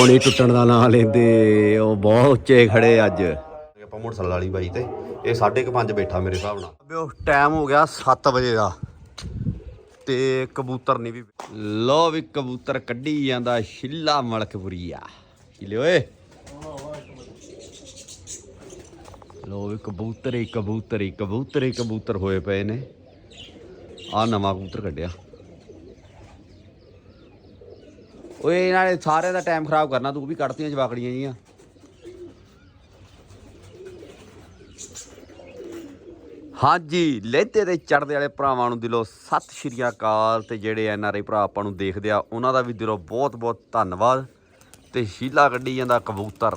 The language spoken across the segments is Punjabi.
ਪੌਣੀ ਟੁੱਟਣ ਦਾ ਨਾਂ ਲੈਂਦੇ ਉਹ ਬਹੁਤ ਉੱਚੇ ਖੜੇ ਅੱਜ। ਆਪਾਂ ਮੋਟਰਸਾਈਕਲ ਵਾਲੀ ਬਾਈ ਤੇ ਇਹ 5:30 ਬੈਠਾ ਮੇਰੇ ਹਿਸਾਬ ਨਾਲ। ਬਿਓ ਟਾਈਮ ਹੋ ਗਿਆ 7 ਵਜੇ ਦਾ ਤੇ ਕਬੂਤਰ ਨਹੀਂ ਵੀ ਲੋ ਵੀ ਕਬੂਤਰ ਕੱਢੀ ਜਾਂਦਾ ਸ਼ਿੱਲਾ ਮਲਕਪੁਰੀਆ। ਸ਼ਿਲੇ ਓਏ ਲੋ ਵੀ ਕਬੂਤਰ ਹੀ ਕਬੂਤਰ ਹੀ ਕਬੂਤਰ ਹੀ ਕਬੂਤਰ ਹੋਏ ਪਏ ਨੇ। ਆ ਨਵਾਂ ਕਬੂਤਰ ਕੱਢਿਆ। ਓਏ ਇਹਨਾਂ ਨੇ ਸਾਰਿਆਂ ਦਾ ਟਾਈਮ ਖਰਾਬ ਕਰਨਾ, ਤੂੰ ਵੀ ਕੱਢਤੀਆਂ ਜਵਾਕੜੀਆਂ ਜੀਆਂ। ਹਾਂਜੀ, ਲਹਿਤੇ ਤੇ ਚੜਦੇ ਵਾਲੇ ਭਰਾਵਾਂ ਨੂੰ ਦਿਲੋਂ ਸਤਿ ਸ਼੍ਰੀ ਅਕਾਲ ਤੇ ਜਿਹੜੇ ਐਨ ਆਰ ਆਈ ਭਰਾ ਆਪਾਂ ਨੂੰ ਦੇਖਦੇ ਆ, ਉਹਨਾਂ ਦਾ ਵੀ ਦਿਲੋਂ ਬਹੁਤ ਬਹੁਤ ਧੰਨਵਾਦ। ਤੇ ਸ਼ੀਲਾ ਕੱਢੀ ਜਾਂਦਾ ਕਬੂਤਰ।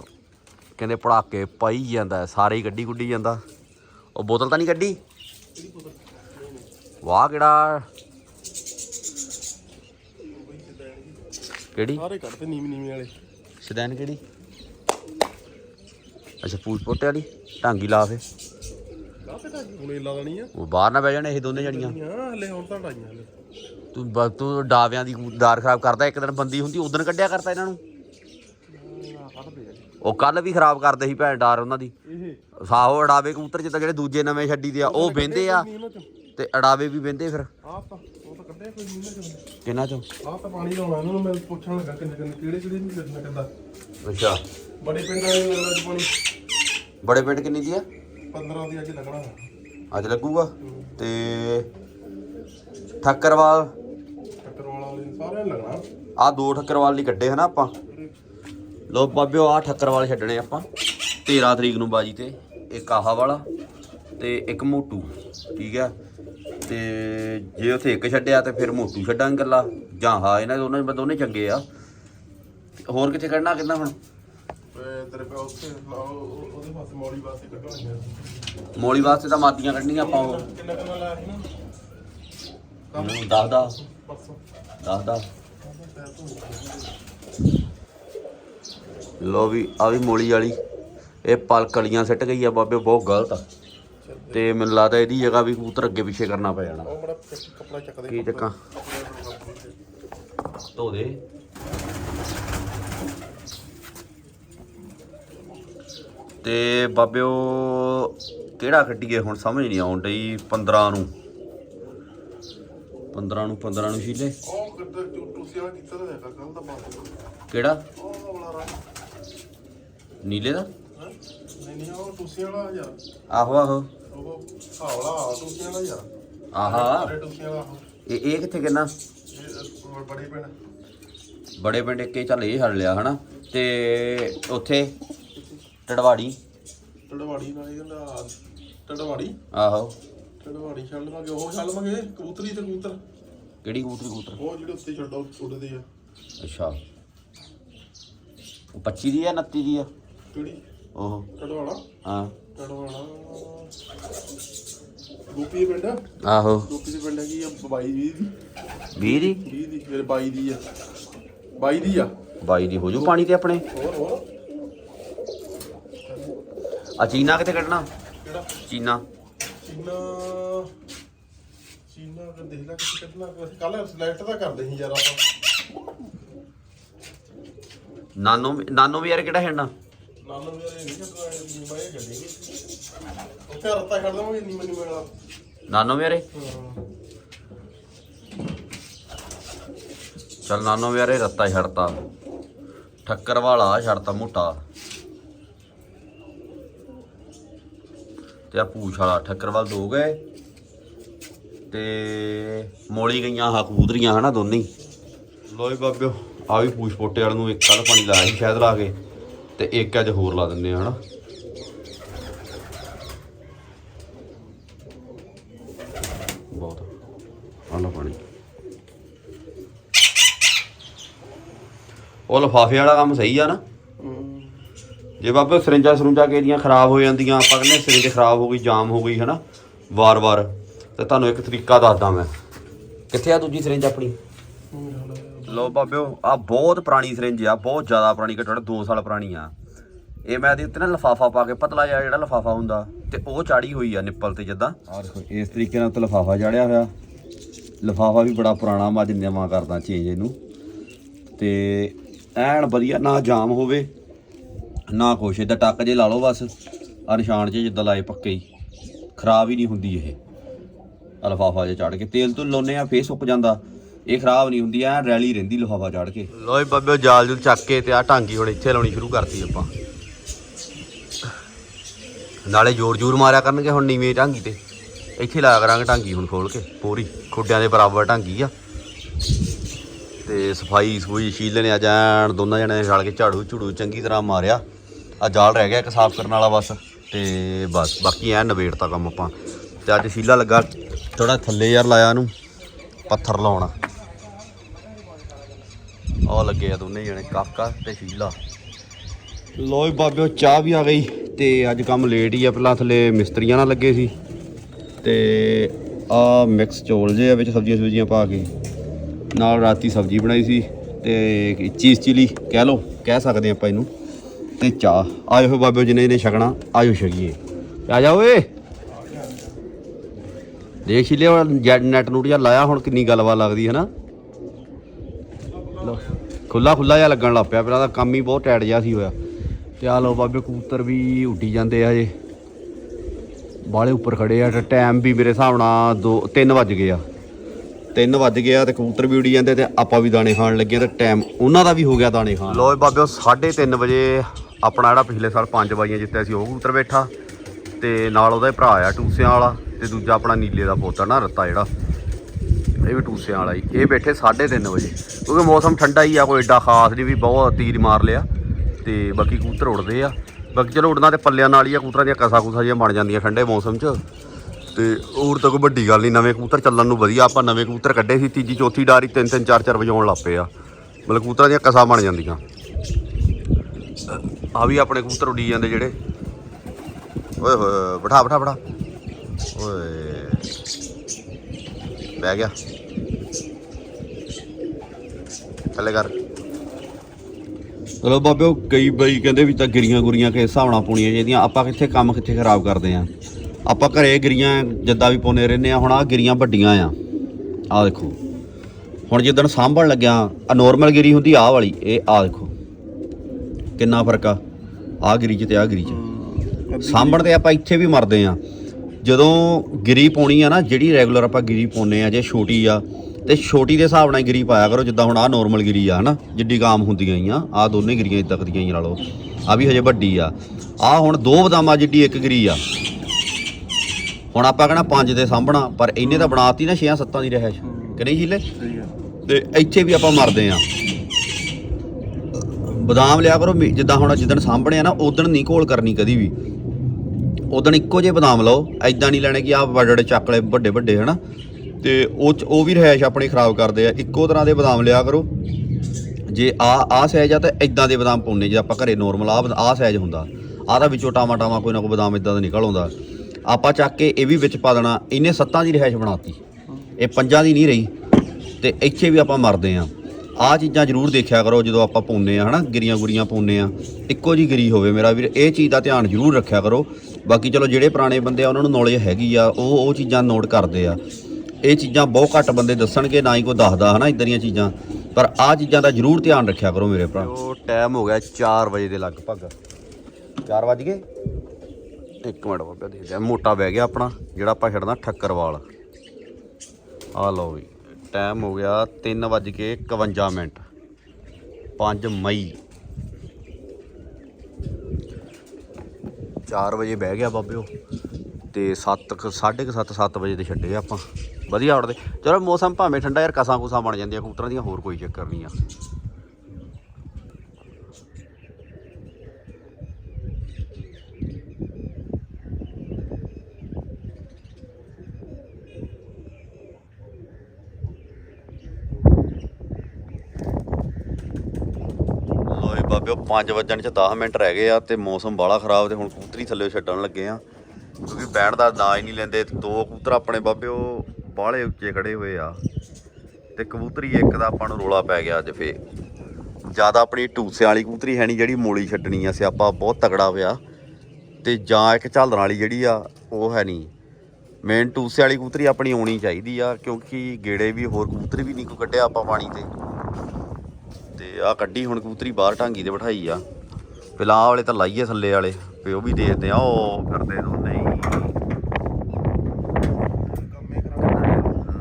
ਕਹਿੰਦੇ ਪੜਾਕੇ ਪਾਈ ਜਾਂਦਾ, ਸਾਰੇ ਹੀ ਗੱਡੀ ਗੁੱਡੀ ਜਾਂਦਾ। ਉਹ ਬੋਤਲ ਤਾਂ ਨਹੀਂ ਕੱਢੀ? ਵਾਹ ਕਿਹੜਾ ਕਿਹੜੀ? ਸਾਰੇ ਕੱਢਦੇ ਨੀਵੀਂ ਨੀਵੀਂ ਵਾਲੇ। ਸਦੈਨ ਕਿਹੜੀ? ਅੱਛਾ ਪੂਛ ਪੋਟੇ ਵਾਲੀ? ਢਾਂਗੀ ਲਾ ਫੇ। ਕਾਹਤੇ ਤਾਂ ਹੁਣ ਇਹ ਲਾ ਦੇਣੀ ਆ। ਉਹ ਬਾਹਰ ਨਾ ਬਹਿ ਜਾਣ ਇਹ ਦੋਨੇ ਜਣੀਆਂ। ਹਾਂ ਹਲੇ ਹੁਣ ਤਾਂ ਡਾਈਆਂ ਹਲੇ। ਤੂੰ ਡਾਵਿਆਂ ਦੀ ਦਾਰ ਖਰਾਬ ਕਰਦਾ ਇੱਕ ਦਿਨ ਬੰਦੀ ਹੁੰਦੀ ਉਦੋਂ ਕੱਢਿਆ ਕਰਤਾ ਇਹਨਾਂ ਨੂੰ? ਉਹ ਕੱਲ ਵੀ ਖਰਾਬ ਕਰਦੇ ਸੀ ਭੈਣ ਡਾਰ ਉਹਨਾਂ ਦੀ। ਸਾਹੋ ਅੜਾਵੇ ਕਬੂਤਰ ਜਿੱਦਾਂ ਜਿਹੜੇ ਦੂਜੇ ਨਵੇਂ ਛੱਡੀ ਦੇ ਆ ਉਹ ਵਹਿੰਦੇ ਆ। ਤੇ ਅੜਾਵੇ ਵੀ ਵਹਿੰਦੇ ਫਿਰ। ਤਾਂ। ਕੱਢਿਆ ਕੋਈ ਨਹੀਂ ਨਾ ਚ? ਕਿਹਨਾਂ ਚੋਂ ਆਹ ਤਾਂ ਪਾਣੀ ਲਾਉਣਾ ਇਹਨਾਂ ਨੂੰ ਮੈਂ ਪੁੱਛਣ ਲੱਗਾ ਕਿੰਨੇ ਕਿੰਨੇ ਕਿਹੜੇ ਕਿਹੜੇ ਨਹੀਂ ਕਰਨਾ ਕਿੱਦਾਂ ਅੱਛਾ। ਬੜੇ ਪਿੰਡ ਵਾਲੇ ਨੂੰ ਲੱਗਣਾ ਪਾਣੀ। ਬੜੇ ਪਿੰਡ ਕਿੰਨੀ ਦੀ ਆ? 15 ਦੀ ਅੱਜ ਲੱਗਣਾ। ਅੱਜ ਲੱਗੂਗਾ? ਤੇ ਠੱਕਰਵਾਲ। ਟੱਕਰ ਵਾਲਾ ਨੂੰ ਸਾਰਿਆਂ ਨੂੰ ਲੱਗਣਾ। ਆ ਦੋ ਠੱਕਰਵਾਲ ਨਹੀਂ ਕੱਢੇ ਹਨਾ ਆਪਾਂ। ਲੋ ਬਾਬਿਓ ਆ ਠੱਕਰਵਾਲ ਛੱਡਣੇ ਆਪਾਂ। 13 ਤਰੀਕ ਨੂੰ ਬਾਜੀ ਤੇ ਇੱਕ ਆਹਾ ਵਾਲਾ ਤੇ ਇੱਕ ਮੋਟੂ ਠੀਕ ਆ? ਤੇ ਜੇ ਉਥੇ ਇੱਕ ਛੱਡਿਆ ਤੇ ਫਿਰ ਮੋਟੂ ਛੱਡਾਂਗੇ ਗੱਲਾ ਜਾਂ ਹਾਂ ਇਹਨਾਂ ਦੋਨਾਂ ਦੇ ਦੋਨੇ ਚੰਗੇ ਆ। ਹੋਰ ਕਿੱਥੇ ਕੱਢਣਾ ਕਿੰਨਾ ਹੁਣ? ਤੇ ਤੇਰੇ ਪਾ ਉੱਥੇ ਲਾਓ ਉਹ- ਉਹਦੇ ਪਾਸੇ ਮੌਲੀ ਪਾਸੇ ਕੱਢਣਾ ਮੋਲੀ ਵਾਸਤੇ ਤਾਂ ਮਾਦੀਆਂ ਕੱਢਣੀਆਂ ਆਪਾਂ ਉਹ। ਕਿੰਨਾ ਕਿੰਨਾ ਲਾਇਆ ਸੀ ਨਾ? ਦਸ ਦਸ। ਪਰਸੋਂ। ਦਸ ਦਸ। ਲੋ ਵੀ ਆ ਵੀ ਮੋਲੀ ਵਾਲੀ। ਇਹ ਪਲਕ ਵਾਲੀਆਂ ਸਿੱਟ ਗਈ ਆ ਬਾਬੇ ਬਹੁਤ ਗਲਤ ਆ। ਤੇ ਮੈਨੂੰ ਲੱਗਦਾ ਇਹਦੀ ਜਗ੍ਹਾ ਵੀ ਕਬੂਤਰ ਅੱਗੇ ਪਿੱਛੇ ਕਰਨਾ ਪੈ ਜਾਣਾ। ਉਹ ਬੜਾ ਕੱਪੜਾ ਕੀ ਚੱਕਾਂ? ਧੋ ਦੇ। ਤੇ ਬਾਬਿਓ ਕਿਹੜਾ ਕੱਢੀਏ ਹੁਣ ਸਮਝ ਨਹੀਂ ਆਉਣ ਡਈ 15 ਨੂੰ? 15 ਨੂੰ 15 ਨੂੰ ਸ਼ੀਲੇ ਉਹ ਹੈਗਾ ਕੱਲ ਦਾ ਬਾਤ ਕਿਹੜਾ? ਨੀਲੇ ਦਾ? ਨਹੀਂ ਨਹੀਂ ਉਹ ਟੂਸੀ ਵਾਲਾ ਯਾਰ ਆਹੋ ਆਹੋ। ਉਹ ਹਾਵਲਾ ਟੂਸੀ ਵਾਲਾ ਯਾਰ। ਆਹਾ। ਅਰੇ ਟੂਸੀ ਵਾਲਾ ਉਹ। ਇਹ ਇਹ ਕਿੱਥੇ ਕਿੰਨਾ? ਇਹ ਅਹ, ਬੜੇ ਪਿੰਡ। ਬੜੇ ਪਿੰਡ ਕੇ ਚੱਲ ਇਹ ਹੜ ਲਿਆ ਹਨਾ? ਤੇ ਉੱਥੇ ਟੜਵਾੜੀ ਟੜਵਾੜੀ ਨਾਲ ਇਹ ਕਹਿੰਦਾ ਟੜਵਾੜੀ ਆਹੋ। ਟੜਵਾੜੀ ਛੱਡ ਲਵਾਂਗੇ ਉਹ ਛੱਡ ਲਵਾਂਗੇ ਕਬੂਤਰੀ ਤੇ ਕਬੂਤਰ। ਕਿਹੜੀ ਕਬੂਤਰੀ ਕਬੂਤਰ? ਉਹ ਜਿਹੜੇ ਉੱਤੇ ਛੱਡੋ ਉੱਡਦੇ ਆ। ਅੱਛਾ। ਉਹ 25 ਦੀ ਆ 29 ਦੀ ਆ? ਕਿਹੜੀ? ਉਹ। ਟੜਵਾੜਾ ਹਾਂ। ਟੜਵਾੜਾ ਗੋਪੀ ਦੇ ਪਿੰਡ? ਆਹੋ। ਗੋਪੀ ਦੇ ਪਿੰਡ ਹੈਗੀ ਆ 22 ਦੀ। 20 ਦੀ? 20 ਦੀ ਫਿਰ 22 ਦੀ ਆ। 22 ਦੀ ਆ? 22 ਦੀ ਹੋ ਜੂ ਪਾਣੀ ਤੇ ਆਪਣੇ। ਹੋਰ ਹੋਰ। ਆ ਚੀਨਾ ਕਿੱਥੇ ਕੱਢਣਾ? ਕਿਹੜਾ? ਚੀਨਾ। ਚੀਨਾ। ਚੀਨਾ ਕਿ ਦੇਖ ਲੈ ਕਿੱਥੇ ਕੱਢਣਾ ਕੱਲ ਸਿਲੈਕਟ ਤਾਂ ਕਰਦੇ ਸੀ ਯਾਰ ਆਪਾਂ। ਨਾਨੋ ਨਾਨੋ ਵੀ ਯਾਰ ਕਿਹੜਾ ਛੱਡਣਾ ਨਾਨੋ ਵੀ ਇਹ ਨਹੀਂ ਕੱਢਣਾ ਨੀ ਬਾਏ ਗੱਡੀ ਉੱਥੇ ਰੱਤਾ ਛੱਡ ਦਵਾਂਗੇ ਨੀ ਮੈਨੂੰ ਮੇਰਾ। ਨਾਨੋ ਚੱਲ ਨਾਨੋ ਵੀ ਯਾਰੇ ਰੱਤਾ ਛੱਡਤਾ। ਠੱਕਰ ਵਾਲਾ ਛੱਡਤਾ ਮੋਟਾ। ਤੇ ਆ ਪੂਛ ਵਾਲਾ ਠੱਕਰ ਵਾਲ ਦੋ ਗਏ। ਤੇ ਮੋਲੀ ਗਈਆਂ ਆਹ ਕਬੂਤਰੀਆਂ ਹਨਾ ਦੋਨੇ। ਹੀ ਲੋਈ ਬਾਬਿਓ ਆ ਵੀ ਪੂਛ ਪੋਟੇ ਵਾਲ ਨੂੰ ਇੱਕ ਕੱਲ ਪਾਣੀ ਲਾਇਆ ਸੀ ਸ਼ਾਇਦ ਲਾ ਕੇ। ਤੇ ਇੱਕ ਅੱਜ ਹੋਰ ਲਾ ਦਿੰਦੇ ਆ, ਹਨਾ? ਬਹੁਤ। ਆਲਾ ਪਾਣੀ। ਉਹ ਲਫਾਫੇ ਵਾਲਾ ਕੰਮ ਸਹੀ ਆ ਨਾ? ਜੇ ਬਾਬੇ ਸਰਿੰਜਾਂ ਸਰੁੰਜਾਂ ਕਿਹਦੀਆਂ ਖਰਾਬ ਹੋ ਜਾਂਦੀਆਂ, ਆਪਾਂ ਕਹਿੰਦੇ ਸਰਿੰਜ ਖਰਾਬ ਹੋ ਗਈ, ਜਾਮ ਹੋ ਗਈ, ਹਨਾ? ਵਾਰ-ਵਾਰ। ਤੇ ਤੁਹਾਨੂੰ ਇੱਕ ਤਰੀਕਾ ਦੱਸਦਾ ਮੈਂ। ਕਿੱਥੇ ਆ ਦੂਜੀ ਸਰਿੰਜ ਆਪਣੀ? ਲੋ ਬਾਬਿਓ ਆ ਬਹੁਤ ਪੁਰਾਣੀ ਸਰਿੰਜ ਆ, ਬਹੁਤ ਜ਼ਿਆਦਾ ਪੁਰਾਣੀ, ਘੱਟੋ ਘੱਟ 2 ਸਾਲ ਪੁਰਾਣੀ ਆ। ਇਹ ਮੈਂ ਇਹਦੇ ਉੱਤੇ ਨਾ ਲਫਾਫਾ ਪਾ ਕੇ, ਪਤਲਾ ਜਿਹਾ ਜਿਹੜਾ ਲਫਾਫਾ ਹੁੰਦਾ, ਤੇ ਉਹ ਚਾੜੀ ਹੋਈ ਆ ਨਿੱਪਲ ਤੇ ਜਿੱਦਾਂ। ਆ ਦੇਖੋ, ਇਸ ਤਰੀਕੇ ਨਾਲ ਉੱਤੇ ਲਫਾਫਾ ਚਾੜਿਆ ਹੋਇਆ। ਲਫਾਫਾ ਵੀ ਬੜਾ ਪੁਰਾਣਾ, ਮੈਂ ਅੱਜ ਨਵਾਂ ਕਰਦਾ ਚੇਂਜ ਇਹਨੂੰ। ਤੇ ਐਨ ਵਧੀਆ, ਨਾ ਜਾਮ ਹੋਵੇ, ਨਾ ਕੁਛ, ਏਦਾਂ ਟੱਕ ਜੇ ਲਾ ਲਓ ਬਸ। ਆ ਨਿਸ਼ਾਨ 'ਚ ਜਿੱਦਾਂ ਲਾਏ ਪੱਕੇ ਹੀ। ਖਰਾਬ ਹੀ ਨਹੀਂ ਹੁੰਦੀ ਇਹ। ਆਹ ਲਿਫਾਫਾ ਜੇ ਚੜ ਕੇ, ਤੇਲ ਤੋਂ ਲਾਉਨੇ ਆ ਫੇਰ ਸੁੱਕ ਜਾਂਦਾ। ਇਹ ਖਰਾਬ ਨਹੀਂ ਹੁੰਦੀ, ਐ ਰੈਲੀ ਰਹਿੰਦੀ ਲਿਫਾਫਾ ਚੜ ਕੇ। ਲੋਏ ਬਾਬੇ ਜਾਲ ਜੁਲ ਚੱਕ ਕੇ ਤੇ ਆ ਟਾਂਗੀ ਹੁਣ ਇੱਥੇ ਲਾਉਣੀ ਸ਼ੁਰੂ ਕਰਤੀ ਆਪਾਂ। ਨਾਲੇ ਜ਼ੋਰ ਜ਼ੋਰ ਮਾਰਿਆ ਕਰਨਗੇ ਹੁਣ ਨੀਵੇਂ ਟਾਂਗੀ ਤੇ। ਇੱਥੇ ਲਾਇਆ ਕਰਾਂਗੇ ਟਾਂਗੀ ਹੁਣ ਖੋਲ ਕੇ, ਪੂਰੀ। ਖੁੱਡਿਆਂ ਦੇ ਬਰਾਬਰ ਟਾਂਗੀ ਆ। ਤੇ ਸਫ਼ਾਈ ਸਫੂਈ ਸ਼ੀਲੇ ਨੇ ਅੱਜ ਐਨ ਦੋਨਾਂ ਜਣੇ ਨੇ ਰਲ ਕੇ ਝਾੜੂ ਝੂੜੂ ਚੰਗੀ ਤਰ੍ਹਾਂ ਮਾਰਿਆ। ਆ ਜਾਲ ਰਹਿ ਗਿਆ ਇੱਕ ਸਾਫ਼ ਕਰਨ ਵਾਲਾ ਬਸ, ਤੇ ਬਸ, ਬਾਕੀ ਐਨ ਨਵੇੜਤਾ ਕੰਮ ਆਪਾਂ। ਤੇ ਅੱਜ ਸ਼ੀਲਾ ਲੱਗਾ ਥੋੜਾ ਥੱਲੇ ਯਾਰ ਲਾਇਆ ਇਹਨੂੰ ਪੱਥਰ ਲਾਉਣਾ। ਆ ਲੱਗੇ ਆ ਦੋਨੇ ਜਣੇ, ਕਾਕਾ ਤੇ ਸ਼ੀਲਾ। ਲੋਈ ਬਾਬਿਓ, ਚਾਹ ਵੀ ਆ ਗਈ ਤੇ ਅੱਜ ਕੰਮ ਲੇਟ ਹੀ ਆ, ਪਹਿਲਾਂ ਥੱਲੇ ਮਿਸਤਰੀਆਂ ਨਾਲ ਲੱਗੇ ਸੀ। ਤੇ ਆ ਮਿਕਸ ਚੌਲ ਜੇ ਆ ਵਿੱਚ ਸਬਜ਼ੀਆਂ ਸੁਬਜ਼ੀਆਂ ਪਾ ਕੇ, ਨਾਲ ਰਾਤੀ ਸਬਜ਼ੀ ਬਣਾਈ ਸੀ ਤੇ ਚੀਜ਼ ਚਿਲੀ ਕਹਿ ਲਓ, ਕਹਿ ਸਕਦੇ ਆਪਾਂ ਇਹਨੂੰ। ਤੇ ਚਾਹ, ਆਇਓ ਹੋਏ ਬਾਬਿਓ ਜਿਹਨੇ ਨੇ ਛਕਣਾ, ਆਇਓ ਛਕੀਏ। ਆ ਜਾ ਓਏ। ਦੇਖ ਹੀ ਲਿਆ ਨੈਟ ਨੂਟ ਜਿਹਾ ਲਾਇਆ, ਹੁਣ ਕਿੰਨੀ ਗੱਲਬਾਤ ਲੱਗਦੀ ਹੈ ਨਾ। ਲੋ ਖੁੱਲਾ ਖੁੱਲਾ ਜਿਹਾ ਲੱਗਣ ਲੱਗ ਪਿਆ ਪਹਿਲਾਂ ਤਾਂ ਕੰਮ ਹੀ ਬਹੁਤ ਟਾਈਟ ਜਿਹਾ ਸੀ ਹੋਇਆ। ਤੇ ਆ ਲੋ ਬਾਬੇ, ਕਬੂਤਰ ਵੀ ਉੱਡੀ ਜਾਂਦੇ ਆ ਹਜੇ। ਬਾਲੇ ਉੱਪਰ ਖੜੇ ਆ ਟਾਈਮ ਵੀ ਮੇਰੇ ਹਿਸਾਬ ਨਾਲ 2 3 ਵੱਜ ਗਏ ਆ। 3 ਵੱਜ ਗਿਆ ਤੇ ਕਬੂਤਰ ਵੀ ਉੱਡੀ ਜਾਂਦੇ ਤੇ ਆਪਾਂ ਵੀ ਦਾਣੇ ਖਾਣ ਲੱਗੇ ਤੇ ਟਾਈਮ ਉਹਨਾਂ ਦਾ ਵੀ ਹੋ ਗਿਆ ਦਾਣੇ ਖਾਣ। ਲੋ ਬਾਬਿਓ 3:30 ਵਜੇ ਆਪਣਾ ਜਿਹੜਾ ਪਿਛਲੇ ਸਾਲ 5 ਵਜੇ ਜਿੱਤਿਆ ਸੀ, ਉਹ ਕਬੂਤਰ ਬੈਠਾ। ਤੇ ਨਾਲ ਉਹਦਾ ਭਰਾ ਆ, ਟੂਸਿਆਂ ਵਾਲਾ ਤੇ ਦੂਜਾ ਆਪਣਾ ਨੀਲੇ ਦਾ ਪੋਤਾ ਨਾ, ਰੱਤਾ ਜਿਹੜਾ। ਇਹ ਵੀ ਟੂਸਿਆਂ ਵਾਲਾ ਹੀ ਇਹ ਬੈਠੇ 3:30 ਵਜੇ। ਕਿਉਂਕਿ ਮੌਸਮ ਠੰਡਾ ਹੀ ਆ, ਕੋਈ ਏਡਾ ਖਾਸ ਨਹੀਂ ਵੀ ਬਹੁਤ ਤੀਰ ਮਾਰ ਲਿਆ ਤੇ ਬਾਕੀ ਕਬੂਤਰ ਉੜਦੇ ਆ। ਬਾਕੀ ਚਲੋ ਉੜਨਾ ਤੇ ਪੱਲਿਆਂ ਨਾਲ ਹੀ ਆ, ਕਬੂਤਰਾਂ ਦੀਆਂ ਕਸਾ ਕੁਸਾ ਜਿਹੀਆਂ ਬਣ ਜਾਂਦੀਆਂ ਠੰਡੇ ਮੌਸਮ 'ਚ। ਤੇ ਹੋਰ ਤਾਂ ਕੋਈ ਵੱਡੀ ਗੱਲ ਨਹੀਂ, ਨਵੇਂ ਕਬੂਤਰ ਚੱਲਣ ਨੂੰ ਵਧੀਆ। ਆਪਾਂ ਨਵੇਂ ਕਬੂਤਰ ਕੱਢੇ ਸੀ, ਤੀਜੀ, ਚੌਥੀ ਡਾਰੀ ਤਿੰਨ ਤਿੰਨ, ਚਾਰ ਚਾਰ ਵਜਾਉਣ ਲੱਗ ਪਏ ਆ। ਮਤਲਬ ਕਬੂਤਰਾਂ ਦੀਆਂ ਕਸਾ ਬਣ ਜਾਂਦੀਆਂ। ਆ ਵੀ ਆਪਣੇ ਕਬੂਤਰ ਉਡੀ ਜਾਂਦੇ ਜਿਹੜੇ। ਓਏ ਹੋਏ, ਬਿਠਾ ਬਿਠਾ ਬਿਠਾ। ਓਏ। ਬਹਿ ਗਿਆ। ਥੱਲੇ ਕਰ। ਚਲੋ ਬਾਬਿਓ ਕਈ ਬਈ ਕਹਿੰਦੇ ਵੀ ਤਾਂ ਗਿਰੀਆਂ ਗੁਰੀਆਂ ਕੇ ਹਿਸਾਬ ਨਾਲ ਪਾਉਣੀਆਂ ਚਾਹੀਦੀਆਂ। ਆਪਾਂ ਕਿੱਥੇ ਕੰਮ ਕਿੱਥੇ ਖਰਾਬ ਕਰਦੇ ਆ? ਆਪਾਂ ਘਰੇ ਗਿਰੀਆਂ ਜੱਦਾ ਵੀ ਪਾਉਨੇ ਰਹਿੰਦੇ ਆ ਹੁਣ ਆ ਗਿਰੀਆਂ ਵੱਡੀਆਂ ਆ। ਆ ਦੇਖੋ। ਹੁਣ ਜਿੱਦਣ ਸਾਂਭਣ ਲੱਗਿਆ ਆ ਨੋਰਮਲ ਗਿਰੀ ਹੁੰਦੀ ਆਹ ਵਾਲੀ ਇਹ ਆ ਦੇਖੋ। ਕਿੰਨਾ ਫ਼ਰਕ ਆ। ਆ ਗਿਰੀ ਚ ਤੇ ਆ ਗਿਰੀ ਚ। ਸਾਂਭਣ ਤੇ ਆਪਾਂ ਇੱਥੇ ਵੀ ਮਰਦੇ ਆ। ਜਦੋਂ ਗਿਰੀ ਪਾਉਣੀ ਆ ਨਾ ਜਿਹੜੀ ਰੈਗੂਲਰ ਆਪਾਂ ਗਿਰੀ ਪਾਉਨੇ ਆ ਜੇ ਛੋਟੀ ਆ ਤੇ ਛੋਟੀ ਦੇ ਹਿਸਾਬ ਨਾਲ ਗਿਰੀ ਪਾਇਆ ਕਰੋ ਜਿੱਦਾਂ ਹੁਣ ਆ ਨੋਰਮਲ ਗਿਰੀ ਆ ਹਨਾ ਜਿੱਡੀ ਕਾਮ ਹੁੰਦੀਆਂ ਹੀ ਆ ਆ ਦੋਨੇ ਗਿਰੀਆਂ ਇਦਾਂ ਦੀਆਂ ਹੀ ਲਾ ਲਓ ਆ ਵੀ ਹਜੇ ਵੱਡੀ ਆ। ਆ ਹੁਣ ਦੋ ਬਦਾਮਾਂ ਜਿੱਡੀ ਇੱਕ ਗਿਰੀ ਆ। ਹੁਣ ਆਪਾਂ ਕਹਣਾ ਪੰਜ ਦੇ ਸਾਂਭਣਾ ਪਰ ਇਹਨੇ ਤਾਂ ਬਣਾਤੀ ਨਾ 6 7 ਦੀ ਰਹਿਸ਼ ਕਿ ਨਹੀਂ ਆ। ਤੇ ਇੱਥੇ ਵੀ ਆਪਾਂ ਮਰਦੇ ਆ। ਬਦਾਮ ਲਿਆ ਕਰੋ ਜਿੱਦਾਂ ਹੁਣ ਜਿੱਦਣ ਸਾਂਭਣੇ ਆ ਨਾ ਉਦਣ ਨਹੀਂ ਘੋਲ ਕਰਨੀ ਕਦੀ ਵੀ। ਉਦਣ ਇੱਕੋ ਜਿਹੇ ਬਦਾਮ ਲਓ ਐਦਾਂ ਨਹੀਂ ਲੈਣੇ ਕਿ ਆਹ ਵੱਡੇ ਵੱਡੇ ਚੱਕਲੇ ਵੱਡੇ ਵੱਡੇ, ਹਨਾ? ਤੇ ਉਹ 'ਚ- ਉਹ ਵੀ ਰਹਿਸ਼ ਆਪਣੀ ਖਰਾਬ ਕਰਦੇ ਆ। ਇੱਕੋ ਤਰ੍ਹਾਂ ਦੇ ਬਦਾਮ ਲਿਆ ਕਰੋ। ਜੇ ਆ ਆ ਸਾਈਜ਼ ਆ ਤਾਂ ਇਦਾਂ ਦੇ ਬਦਾਮ ਪਾਉਣੇ ਜੇ ਆਪਾਂ ਘਰੇ ਨੋਰਮਲ ਆ ਆ ਸਾਈਜ਼ ਹੁੰਦਾ। ਆਹ ਤਾਂ ਵਿੱਚੋਂ ਟਾਮਾ ਟਾਮਾ ਕੋਈ ਨਾ ਕੋਈ ਬਦਾਮ ਇਦਾਂ ਦਾ ਨਿਕਲ ਆਉਂਦਾ। ਆਪਾਂ ਚੱਕ ਕੇ ਇਹ ਵੀ ਵਿੱਚ ਪਾ ਦੇਣਾ, ਇਹਨੇ ਸੱਤਾਂ ਦੀ ਰਹਿਸ਼ ਬਣਾਤੀ। ਇਹ ਪੰਜਾਂ ਦੀ ਨਹੀਂ ਰਹੀ। ਤੇ ਇੱਥੇ ਵੀ ਆਪਾਂ ਮਰਦੇ ਆ। ਆ ਚੀਜ਼ਾਂ ਜ਼ਰੂਰ ਦੇਖਿਆ ਕਰੋ ਜਦੋਂ ਆਪਾਂ ਪਾਉਨੇ ਆ, ਹਨਾ? ਗਿਰੀਆਂ ਗੁਰੀਆਂ ਪਾਉਨੇ ਆ। ਇੱਕੋ ਜੀ ਗਿਰੀ ਹੋਵੇ ਮੇਰਾ ਵੀਰ, ਇਹ ਚੀਜ਼ ਦਾ ਧਿਆਨ ਜ਼ਰੂਰ ਰੱਖਿਆ ਕਰੋ। ਬਾਕੀ ਚਲੋ ਜਿਹੜੇ ਪੁਰਾਣੇ ਬੰਦੇ ਆ, ਉਹਨਾਂ ਨੂੰ ਨੌਲੇਜ ਹੈਗੀ ਆ, ਉਹ ਉਹ ਚੀਜ਼ਾਂ ਨੋਟ ਕਰਦੇ ਆ। ਇਹ ਚੀਜ਼ਾਂ ਬਹੁਤ ਘੱਟ ਬੰਦੇ ਦੱਸਣਗੇ, ਨਾ ਹੀ ਕੋਈ ਦੱਸਦਾ, ਹਨਾ ਇਦਾਂ ਦੀਆਂ ਚੀਜ਼ਾਂ। ਪਰ ਆ ਚੀਜ਼ਾਂ ਦਾ ਜ਼ਰੂਰ ਧਿਆਨ ਰੱਖਿਆ ਕਰੋ ਮੇਰੇ ਭਰਾ। ਉਹ ਟਾਈਮ ਹੋ ਗਿਆ 4 ਵਜੇ ਦੇ ਲਗਭਗ। 4 ਵਜ ਗਏ? ਇੱਕ ਮਿੰਟ ਬਾਬਾ ਦੇਖਦੇ ਆ, ਮੋਟਾ ਬਹਿ ਗਿਆ ਆਪਣਾ, ਜਿਹੜਾ ਆਪਾਂ ਛੱਡਣਾ ਠੱਕਰਵਾਲ। ਆ ਲਓ ਵੀ ਟਾਈਮ ਹੋ ਗਿਆ 3 ਵੱਜ ਕੇ 51 ਮਿੰਟ। 5 ਮਈ। 4 ਵਜੇ ਬਹਿ ਗਿਆ ਬਾਬਿਓ ਤੇ 7 7:30 7 ਵਜੇ ਤੇ ਛੱਡੇ ਆਪਾਂ। ਵਧੀਆ ਉੜਦੇ ਚਲੋ ਮੌਸਮ ਭਾਵੇਂ ਠੰਡਾ ਯਾਰ ਕਸਾਂ ਕੁਸਾਂ ਬਣ ਜਾਂਦੀਆਂ, ਕਬੂਤਰਾਂ ਦੀਆਂ ਹੋਰ ਕੋਈ ਚੱਕਰ ਨਹੀਂ ਆ ਲੋਏ ਬਾਬਿਓ 5 ਵਜਣ ਚ 10 ਮਿੰਟ ਰਹਿ ਗਏ ਆ ਤੇ ਮੌਸਮ ਬਾਲਾ ਖਰਾਬ ਤੇ ਹੁਣ ਕਬੂਤਰੀ ਥੱਲੇ ਛੱਡਣ ਲੱਗੇ ਆ। ਕਿਉਂਕਿ ਬੈਣ ਦਾ ਨਾਂ ਹੀ ਨਹੀਂ ਲੈਂਦੇ। ਦੋ ਕਬੂਤਰ ਆਪਣੇ ਬਾਬਿਓ ਬਾਹਲੇ ਉੱਚੇ ਖੜੇ ਹੋਏ ਆ। ਤੇ ਕਬੂਤਰੀ ਇੱਕ ਦਾ ਆਪਾਂ ਨੂੰ ਰੋਲਾ ਪੈ ਗਿਆ ਅੱਜ ਫੇ ਜ਼ਿਆਦਾ ਆਪਣੀ ਟੂਸਿਆਂ ਵਾਲੀ ਕਬੂਤਰੀ ਹੈ ਨਹੀਂ ਜਿਹੜੀ ਮੋਲੀ ਛੱਡਣੀ ਆ, ਸਿਆਪਾ ਬਹੁਤ ਤਗੜਾ ਹੋਇਆ ਤੇ ਜਾਂ ਇੱਕ ਝਾਲਣ ਵਾਲੀ ਜਿਹੜੀ ਆ, ਉਹ ਹੈ ਨਹੀਂ। ਮੇਨ ਟੂਸੇ ਵਾਲੀ ਕਬੂਤਰੀ ਆਪਣੀ ਆਉਣੀ ਚਾਹੀਦੀ ਆ, ਕਿਉਂਕਿ ਗੇੜੇ ਵੀ ਹੋਰ ਕਬੂਤਰ ਵੀ ਨਹੀਂ ਕੋ ਕੱਢਿਆ ਆਪਾਂ ਪਾਣੀ ਤੇ। ਆ ਕੱਢੀ ਹੁਣ ਕਬੂਤਰੀ ਬਾਹਰ ਢਾਂਗੀ ਤੇ ਬਿਠਾਈ ਆ। ਪਹਿਲਾਂ ਵਾਲੇ ਤਾਂ ਲਾਈਏ ਥੱਲੇ ਵਾਲੇ ਵੀ ਉਹ ਵੀ ਦੇਖਦੇ ਆ। ਉਹ ਫਿਰਦੇ ਖਰਾਬ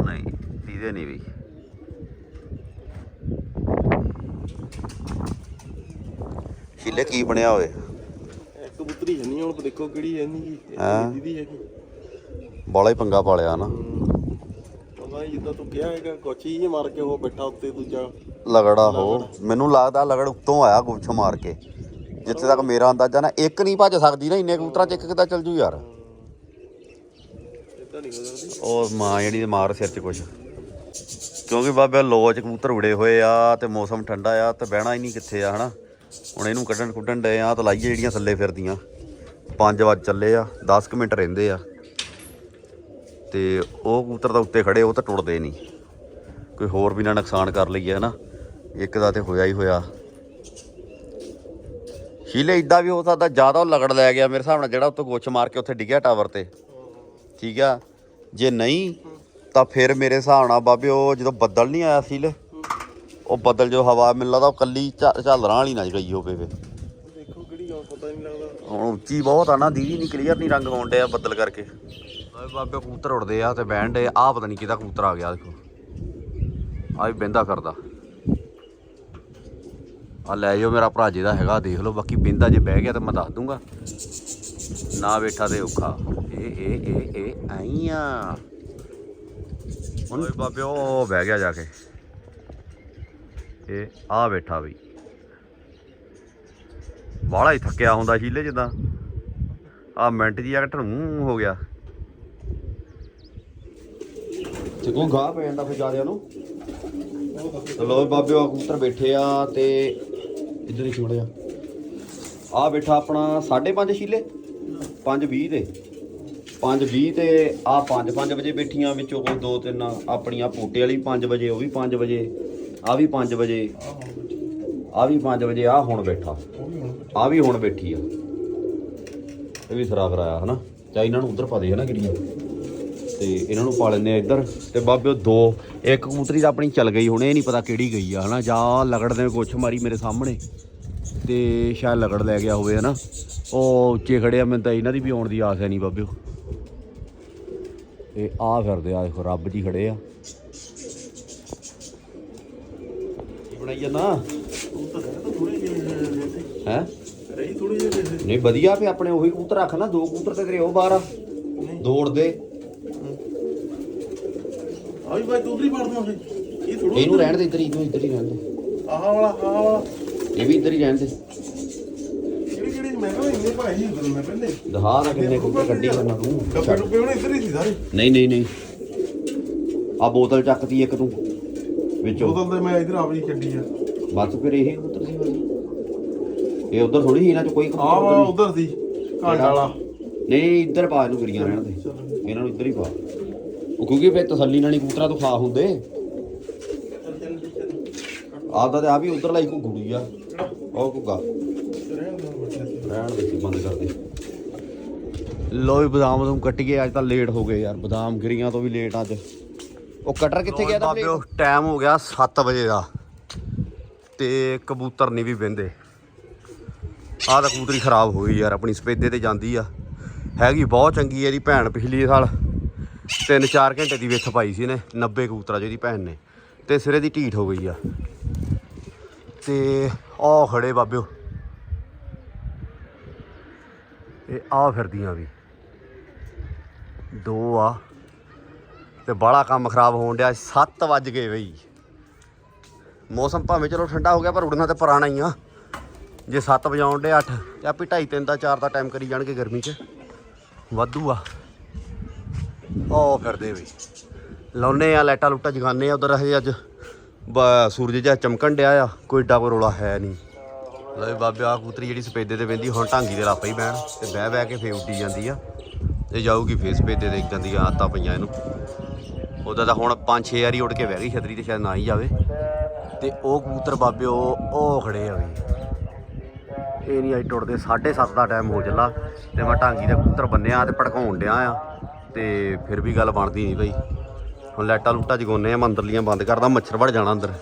ਨਹੀਂ। ਦੀਦੇ ਨਹੀਂ ਵੀ। ਸ਼ੀਲੇ ਕੀ ਬਣਿਆ ਇਹ ਕਬੂਤਰੀ ਨਹੀਂ ਹੁਣ ਦੇਖੋ ਕਿਹੜੀ ਨਹੀਂ ਕੀ ਹਾਂ। ਦੀਦੀ ਹੈਗੀ। ਬਾਲਾ ਹੀ ਪੰਗਾ ਪਾਲਿਆ ਨਾ। ਪਤਾ ਜਿੱਦਾਂ ਤੂੰ ਕਿਹਾ ਹੈਗਾ ਕੋਚੀ ਹੀ ਮਾਰ ਕੇ ਉਹ ਬੈਠਾ ਉੱਤੇ ਦੂਜਾ। ਲਗੜਾ ਹੋ। ਮੈਨੂੰ ਲੱਗਦਾ ਲਗੜ ਉੱਤੋਂ ਆਇਆ ਗੁੱਛ ਮਾਰ ਕੇ। ਜਿੱਥੇ ਤੱਕ ਮੇਰਾ ਅੰਦਾਜ਼ਾ ਨਾ, ਇੱਕ ਨਹੀਂ ਭੱਜ ਸਕਦੀ ਨਾ, ਇੰਨੇ ਕਬੂਤਰਾਂ ਚ ਇੱਕ ਕਿੱਦਾਂ ਚੱਲ ਜੂ ਯਾਰ। ਉਹ ਮਾਂ ਜਿਹੜੀ ਮਾਰ ਸਿਰ 'ਚ ਕੁਛ। ਕਿਉਂਕਿ ਬਾਬੇ ਲੋਚ ਕਬੂਤਰ ਉੜੇ ਹੋਏ ਆ ਤੇ ਮੌਸਮ ਠੰਡਾ ਆ ਤੇ ਬਹਿਣਾ ਹੀ ਨਹੀਂ ਕਿੱਥੇ ਆ, ਹਨਾ। ਹੁਣ ਇਹਨੂੰ ਕੱਢਣ ਕੁੱਢਣ ਡਏ ਆ ਤਾਂ ਲਾਈਏ ਜਿਹੜੀਆਂ ਥੱਲੇ ਫਿਰਦੀਆਂ। 5 ਵਜੇ ਚੱਲੇ ਆ 10 ਕੁ ਮਿੰਟ ਰਹਿੰਦੇ ਆ। ਤੇ ਉਹ ਕਬੂਤਰ ਤਾਂ ਉੱਤੇ ਖੜੇ, ਉਹ ਤਾਂ ਟੁੱਟਦੇ ਨਹੀਂ। ਕੋਈ ਹੋਰ ਵੀ ਨਾ ਨੁਕਸਾਨ ਕਰ ਲਈਏ, ਹਨਾ। ਇੱਕ ਦਾ ਤੇ ਹੋਇਆ ਹੀ ਹੋਇਆ। ਸ਼ੀਲੇ ਇਦਾਂ ਵੀ ਹੋ ਸਕਦਾ, ਜ਼ਿਆਦਾ ਉਹ ਲਗੜ ਲੈ ਗਿਆ ਮੇਰੇ ਹਿਸਾਬ ਨਾਲ, ਜਿਹੜਾ ਉੱਤੇ ਗੋਛ ਮਾਰ ਕੇ ਉੱਥੇ ਡਿੱਗਿਆ ਟਾਵਰ ਤੇ। ਠੀਕ ਆ? ਜੇ ਨਹੀਂ, ਤਾਂ ਫਿਰ ਮੇਰੇ ਹਿਸਾਬ ਨਾਲ ਬਾਬੇ, ਉਹ ਜਦੋਂ ਬੱਦਲ ਨਹੀਂ ਆਇਆ ਸੀਲੇ, ਉਹ ਬੱਦਲ ਜੋ ਹਵਾ ਮੈਨੂੰ ਲੱਗਦਾ ਉਹ ਕੱਲੀ ਝਾ- ਝਾਲਰਾਂ ਵਾਲੀ ਨਾ ਗਈ ਹੋਵੇ ਵੇ ਦੇਖੋ ਕਿਹੜੀ ਗੱਲ ਪਤਾ ਨਹੀਂ ਲੱਗਦਾ ਹੁਣ ਉੱਚੀ ਬਹੁਤ ਆ ਨਾ, ਦੀਦੀ ਨਹੀਂ ਕਲੀਅਰ ਨਹੀਂ ਰੰਗ ਹੋਣ ਡਿਆ ਬੱਦਲ ਕਰਕੇ। ਬਾਬੇ, ਕਬੂਤਰ ਉੜਦੇ ਆ ਤੇ ਬਹਿਣ ਡੇ ਆ। ਪਤਾ ਨਹੀਂ ਕਿਹਦਾ ਕਬੂਤਰ ਆ ਗਿਆ, ਦੇਖੋ। ਆ ਵੀ ਬਹਿੰਦਾ ਕਰਦਾ। ਆ ਲੈ ਜਾਓ ਮੇਰਾ ਭਰਾ ਜਿਹਦਾ ਹੈਗਾ ਦੇਖ ਲਓ ਬਾਕੀ ਬਹਿੰਦਾ ਜੇ ਬਹਿ ਗਿਆ ਤਾਂ ਮੈਂ ਦੱਸ ਦੂੰਗਾ। ਨਾ ਬੈਠਾ ਤੇ ਔਖਾ। ਇਹ ਇਹ ਇਹ ਇਹ ਆਈਆਂ। ਓਏ ਬਾਬੇ ਉਹ ਬਹਿ ਗਿਆ ਜਾ ਕੇ। ਇਹ ਆ ਬੈਠਾ ਬਈ। ਬਾਹਲਾ ਹੀ ਥੱਕਿਆ ਹੁੰਦਾ ਸ਼ੀਲੇ ਜਿੱਦਾਂ। ਆ ਮਿੰਟ ਜੀ ਆ ਢਣੂ ਹੋ ਗਿਆ। ਤੇ ਕੋ ਗਾਹ ਪੈ ਜਾਂਦਾ ਫਿਰ ਜਿਆਦਿਆਂ ਨੂੰ ਚਲੋ ਬਾਬੇ ਆ ਕਬੂਤਰ ਬੈਠੇ ਆ ਤੇ ਇੱਧਰ ਹੀ ਛੋੜਿਆ ਆ ਬੈਠਾ ਆਪਣਾ 5.5 ਸ਼ੀਲੇ। 5:20 ਦੇ। 5:20 ਤੇ ਆ 5-5 ਵਜੇ ਬੈਠੀਆਂ ਵਿੱਚੋਂ ਕੋਈ ਦੋ ਤਿੰਨ ਆਪਣੀਆਂ ਪੋਟੇ ਵਾਲੀ 5 ਵਜੇ, ਉਹ ਵੀ 5 ਵਜੇ ਆ ਵੀ 5 ਵਜੇ ਆ ਵੀ 5 ਵਜੇ ਆ ਹੁਣ ਬੈਠਾ। ਉਹ ਵੀ ਹੁਣ ਆ ਵੀ ਹੁਣ ਬੈਠੀ ਆ। ਇਹ ਵੀ ਸਰਾ ਕਰਾਇਆ, ਹਨਾ? ਚਾ ਇਹਨਾਂ ਨੂੰ ਉਧਰ ਪਾ ਦੇ, ਹਨਾ ਕਿਹੜੀਆਂ ਤੇ ਇਹਨਾਂ ਨੂੰ ਪਾ ਲੈਂਦੇ ਆ ਇੱਧਰ। ਤੇ ਬਾਬੇ ਉਹ ਦੋ ਇੱਕ ਕਬੂਤਰੀ ਤਾਂ ਆਪਣੀ ਚੱਲ ਗਈ ਹੁਣ ਇਹ ਨਹੀਂ ਪਤਾ ਕਿਹੜੀ ਗਈ ਆ ਹਨਾ? ਜਾਂ ਲਗੜ ਦੇ ਗੁੱਛ ਮਾਰੀ ਮੇਰੇ ਸਾਹਮਣੇ ਤੇ ਸ਼ਾਇਦ ਲਗੜ ਲੈ ਗਿਆ ਹੋਵੇ ਹਨਾ? ਉਹ ਉੱਚੇ ਖੜੇ ਆ ਮੈਨੂੰ ਤਾਂ ਇਹਨਾਂ ਦੀ ਵੀ ਆਉਣ ਦੀ ਆਸ ਹੈ ਨਹੀਂ ਬਾਬਿਓ ਇਹ ਆ ਫਿਰਦੇ ਆ ਦੇਖੋ ਰੱਬ ਜੀ ਖੜੇ ਆ। ਬਣਾਈ ਜਾਂਦਾ? ਹੈ? ਨਹੀਂ ਵਧੀਆ ਵੀ ਆਪਣੇ ਉਹੀ ਕਬੂਤਰ ਰੱਖ ਨਾ ਦੋ ਕਬੂਤਰ ਤੇ ਤੇਰੇ ਉਹ ਬਾਹਰ ਦੌੜਦੇ। ਆ ਵੀ ਭਾਈ ਦੂਸਰੀ ਪਾੜ ਦਵਾਂਗੇ ਇਹ ਥੋੜਾ ਇਹਨੂੰ ਰਹਿਣ ਦੇ ਇੱਧਰ ਹੀ ਇਹਨੂੰ ਇੱਧਰ ਹੀ ਰਹਿਣ ਦੇ। ਆਹ ਵਾਲਾ ਆਹ ਵਾਲਾ। ਇਹ ਵੀ ਇੱਧਰ ਹੀ ਰਹਿਣ ਦੇ। ਕਿਹੜੀ ਕਿਹੜੀ ਮੈਂ ਕਹਿੰਦਾ ਇੰਨੇ ਭਾਈ ਹੀ ਮੈਂ ਪਹਿਲੇ। ਦਿਖਾ ਨਾ ਕਿੰਨੇ ਕਬੂਤਰ ਕੱਢੀ ਕਰਨਾ ਤੂੰ ਡੱਬੇ ਡੁੱਬੇ ਉਹਨੇ ਇੱਧਰ ਹੀ ਸੀ ਸਾਰੇ। ਨਹੀਂ ਨਹੀਂ ਨਹੀਂ। ਆ ਬੋਤਲ ਚੱਕਤੀ ਇੱਕ ਤੂੰ। ਵਿੱਚੋਂ। ਉਦੋਂ ਤੇ ਮੈਂ ਇੱਧਰ ਆਪਣੀ ਛੱਡੀ ਆ। ਬਸ ਫਿਰ ਇਹ ਕਬੂਤਰ ਸੀ ਬਸ ਇਹ ਉਧਰ ਥੋੜੀ ਸੀ ਇਹਨਾਂ ਚ ਕੋਈ ਕਬੂਤਰ ਆਹ ਵਾਲਾ ਉੱਧਰ ਉਧਰ ਸੀ ਘਾਟ ਵਾਲਾ। ਨਹੀਂ ਇੱਧਰ ਪਾ ਇਹਨੂੰ ਗਿਰੀਆਂ ਰਹਿਣ ਦੇ। ਇਹਨਾਂ ਨੂੰ ਇੱਧਰ ਹੀ ਪਾ। ਉਹ ਕਿਉਂਕਿ ਫਿਰ ਤਸੱਲੀ ਨਾਲ ਨਹੀਂ ਕਬੂਤਰਾਂ ਤੋਂ ਖਾ ਹੁੰਦੇ। ਆਪਦਾ ਤੇ ਆ ਵੀ ਉਧਰ ਲਈ ਘੁੱਗੂੜੀ ਆ। ਉਹ ਘੁੱਗਾ। ਰਹਿਣ ਦੇ ਦੇ ਬੰਦ ਕਰ ਦੇ। ਲੋ ਵੀ ਬਦਾਮ ਬਦਾਮ ਕੱਟ ਗਏ ਅੱਜ ਤਾਂ ਲੇਟ ਹੋ ਗਏ ਯਾਰ ਬਦਾਮ ਗਿਰੀਆਂ ਤੋਂ ਵੀ ਲੇਟ ਅੱਜ। ਉਹ ਕਟਰ ਕਿੱਥੇ ਗਿਆ ਤਾਂ ਟਾਈਮ ਹੋ ਗਿਆ 7 ਵਜੇ ਦਾ। ਤੇ ਕਬੂਤਰ ਨਹੀਂ ਵੀ ਬਹਿੰਦੇ ਆਹ ਤਾਂ ਕਬੂਤਰੀ ਖਰਾਬ ਹੋ ਗਈ ਯਾਰ ਆਪਣੀ ਸਪੇਦੇ ਤੇ ਜਾਂਦੀ ਆ। ਹੈਗੀ ਬਹੁਤ ਚੰਗੀ ਇਹਦੀ ਭੈਣ ਪਿਛਲੀ ਸਾਲ। 3-4 ਘੰਟੇ ਦੀ ਵਿੱਥ ਪਾਈ ਸੀ ਨੇ 90 ਕਬੂਤਰਾਂ ਜਿਹਦੀ ਭੈਣ ਨੇ। ਤੇ ਸਿਰੇ ਦੀ ਢੀਠ ਹੋ ਗਈ ਆ। ਤੇ ਆਹ ਖੜੇ ਬਾਬਿਓ। ਇਹ ਆ ਫਿਰਦੀਆਂ ਵੀ। ਦੋ ਆ। ਤੇ ਬਾਹਲਾ ਕੰਮ ਖਰਾਬ ਹੋਣ ਡਿਆ 7 ਵੱਜ ਗਏ ਬਈ। ਮੌਸਮ ਭਾਵੇਂ ਚਲੋ ਠੰਡਾ ਹੋ ਗਿਆ, ਪਰ ਉੜਨਾ ਤੇ ਪੁਰਾਣਾ ਹੀ ਆ। ਜੇ 7 ਵਜਾਉਣ ਡੇ 8 ਤੇ ਆਪੀ 2:30 3 ਦਾ 4 ਦਾ ਟਾਈਮ ਕਰੀ ਜਾਣਗੇ ਗਰਮੀ 'ਚ। ਵਾਧੂ ਆ। ਉਹ ਫਿਰਦੇ ਬਈ। ਲਾਉਨੇ ਆ, ਲਾਈਟਾਂ ਲੁੱਟਾਂ ਜਗਾਨੇ ਆ ਉਧਰ ਹਜੇ ਅੱਜ। ਬ- ਸੂਰਜ ਜਿਹਾ ਚਮਕਣ ਡਿਆ ਆ, ਕੋਈ ਏਡਾ ਕੋਈ ਰੋਲਾ ਹੈ ਨਹੀਂ। ਲੈ ਬਾਬੇ ਆ ਕੂਤਰੀ ਜਿਹੜੀ ਸਪੇਦੇ ਤੇ ਬਹਿੰਦੀ, ਹੁਣ ਢਾਂਗੀ ਦੇ ਲਾਪੇ ਹੀ ਬਹਿਣ। ਤੇ ਬਹਿ ਬਹਿ ਕੇ ਫੇਰ ਉੱਡੀ ਜਾਂਦੀ ਆ। ਤੇ ਜਾਊਗੀ ਫੇਰ ਸਪੇਦੇ 'ਤੇ ਜਾਂਦੀ ਆ ਆਤਾਂ ਪਈਆਂ ਇਹਨੂੰ। ਉਹਦਾ ਤਾਂ ਹੁਣ 5-6 ਵਾਰੀ ਉੱਡ ਕੇ ਬਹਿ ਗਈ, ਛਤਰੀ ਤੇ ਸ਼ਾਇਦ ਨਾ ਹੀ ਜਾਵੇ। ਤੇ ਉਹ ਕਬੂਤਰ ਬਾਬੇ, ਉਹ ਉਹ ਖੜੇ ਆ ਵੀ ਇਹ ਨਹੀਂ ਅੱਜ ਟੁੱਟਦੇ 7:30 ਦਾ ਟਾਈਮ ਹੋ ਚੱਲਾ। ਤੇ ਮੈਂ ਢਾਂਗੀ ਦਾ ਕਬੂਤਰ ਬੰਨਿਆ ਤੇ ਭੜਕਾਉਣ ਡਿਆ ਆ। ਤੇ ਫਿਰ ਵੀ ਗੱਲ ਬਣਦੀ ਨਹੀਂ ਬਈ। ਹੁਣ ਲਾਈਟਾਂ ਲੂਟਾਂ ਜਗਾਉਨੇ ਆ ਅੰਦਰਲੀਆਂ ਬੰਦ ਕਰਦਾ ਮੱਛਰ ਵੜ ਜਾਣਾ ਅੰਦਰ।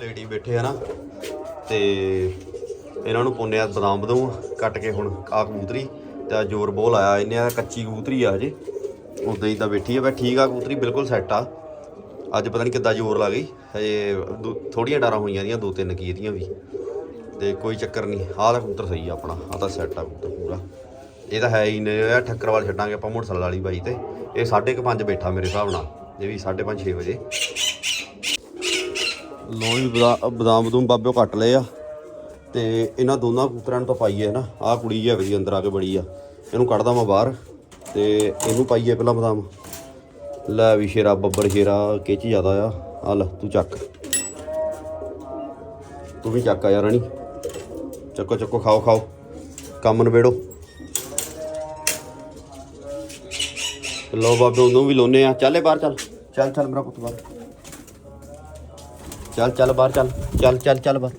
ਲੇਡੀ ਬੈਠੇ ਆ ਨਾ, ਤੇ ਇਹਨਾਂ ਨੂੰ ਪੁੰਨਿਆ ਬਦਾਮ ਬਦੂੰ ਕੱਟ ਕੇ ਹੁਣ ਆ ਕਬੂਤਰੀ, ਤੇ ਜੋਰ ਬੋਲ ਆਇਆ ਇਹਨੇ ਆ ਕੱਚੀ ਕਬੂਤਰੀ ਆ ਹਜੇ। ਉਦਾਂ ਹੀ ਤਾਂ ਬੈਠੀ ਆ ਬਈ ਠੀਕ ਆ ਕਬੂਤਰੀ, ਬਿਲਕੁਲ ਸੈੱਟ ਆ। ਅੱਜ ਪਤਾ ਨਹੀਂ ਕਿੱਦਾਂ ਜ਼ੋਰ ਲਾ ਗਈ, ਹਜੇ ਥੋੜੀਆਂ ਡਾਰਾਂ ਹੋਈਆਂ ਦੀਆਂ ਦੋ ਤਿੰਨ ਕੀ ਦੀਆਂ ਵੀ। ਤੇ ਕੋਈ ਚੱਕਰ ਨਹੀਂ। ਆਹ ਤਾਂ ਕਬੂਤਰ ਸਹੀ ਆ ਆਪਣਾ। ਆਹ ਤਾਂ ਸੈੱਟ ਆ ਕਬੂਤਰ ਪੂਰਾ। ਇਹ ਤਾਂ ਹੈ ਹੀ ਨੇ ਇਹ ਠੱਕਰਵਾਲ ਛੱਡਾਂਗੇ ਆਪਾਂ ਮੋਟਰਸਾਈਕਲ ਵਾਲੀ ਬਾਈ ਤੇ। ਇਹ 5:30 ਬੈਠਾ ਮੇਰੇ ਹਿਸਾਬ ਨਾਲ। ਇਹ ਵੀ 5:30 6 ਵਜੇ। ਲੋ ਵੀ ਬਦਾ- ਬਦਾਮ ਬਦੂਮ ਬਾਬਿਓ ਕੱਟ ਲਏ ਆ। ਤੇ ਇਹਨਾਂ ਦੋਨਾਂ ਕਬੂਤਰਾਂ ਨੂੰ ਤਾਂ ਪਾਈਏ ਨਾ ਆਹ ਕੁੜੀ ਜਿਹੀ ਵੀ ਅੰਦਰ ਆ ਕੇ ਬੜੀ ਆ। ਇਹਨੂੰ ਕੱਢਦਾ ਮੈਂ ਬਾਹਰ। ਤੇ ਇਹਨੂੰ ਪਾਈਏ ਪਹਿਲਾਂ ਬਦਾਮ। ਲੈ ਵੀ ਸ਼ੇਰਾ, ਬੱਬਰ ਸ਼ੇਰਾ, ਕਿਹ ਚ ਜ਼ਿਆਦਾ ਆ। ਆ ਲੈ, ਤੂੰ ਚੱਕ। ਤੂੰ ਵੀ ਚੱਕ ਆ ਯਾਰ, ਰਾਣੀ। ਚੱਕੋ ਚੱਕੋ, ਖਾਓ ਖਾਓ। ਕੰਮ ਨਿਬੇੜੋ। ਲੋ ਬਾਬੇ, ਉਹਨੂੰ ਵੀ ਲੋਨੇ ਆ ਚੱਲੇ ਬਾਹਰ ਚੱਲ। ਚੱਲ ਚੱਲ ਮੇਰਾ ਪੁੱਤ ਬਾਹਰ। ਚੱਲ ਚੱਲ ਬਾਹਰ ਚੱਲ। ਚੱਲ ਚੱਲ ਚੱਲ ਬਾਹਰ।